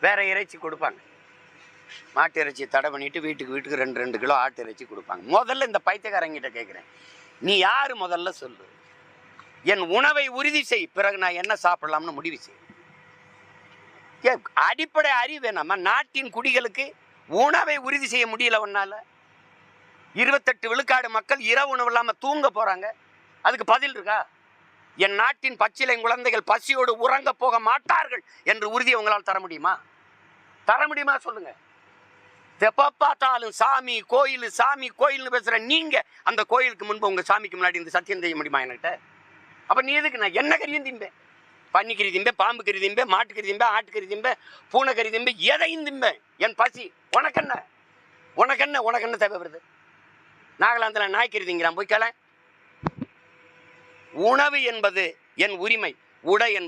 வேற இறைச்சி கொடுப்பாங்க. மாட்டு இறைச்சி தடை பண்ணிட்டு வீட்டுக்கு வீட்டுக்கு ரெண்டு ரெண்டு கிலோ ஆட்டு இறைச்சி கொடுப்பாங்க. முதல்ல இந்த பைத்தியக்காரங்கிட்ட கேட்குறேன் நீ யாரு முதல்ல சொல்லு. என் உணவை உறுதி செய். பிறகு நான் என்ன சாப்பிடலாம்னு முடிவு செய். ஏ, அடிப்படை அறிவு நம்ம நாட்டின் குடிகளுக்கு உணவை உறுதி செய்ய முடியல ஒன்றால் இருபத்தெட்டு விழுக்காடு மக்கள் இரவு உணவு இல்லாமல் தூங்க போறாங்க. அதுக்கு பதில் இருக்கா? என் நாட்டின் பச்சிலை குழந்தைகள் பசியோடு உறங்க போக மாட்டார்கள் என்று உறுதியை உங்களால் தர முடியுமா? தர முடியுமா சொல்லுங்க. எப்ப பார்த்தாலும் சாமி கோயில் சாமி கோயில்னு பேசுற நீங்க அந்த கோயிலுக்கு முன்பு உங்க சாமிக்கு முன்னாடி இந்த சத்தியம் செய்ய முடியுமா என்கிட்ட? அப்ப நீ எதுக்கு நான் என்ன கறியும் திம்பேன் பன்னிக்கறி திம்பேன் பாம்பு கறி திம்பேன் மாட்டுக்கறி திம்பேன் ஆட்டுக்கறி திம்பேன் பூனைக்கறி திம்பேன் எதையும் திம்பேன் என் பசி உனக்கென்ன உனக்கென்ன உனக்கென்ன தேவை வருது? நாகாலாந்தில் நாய்க்கறி திங்கிறான் போய் கேள. உணவு என்பது என் உரிமை உடை என்பது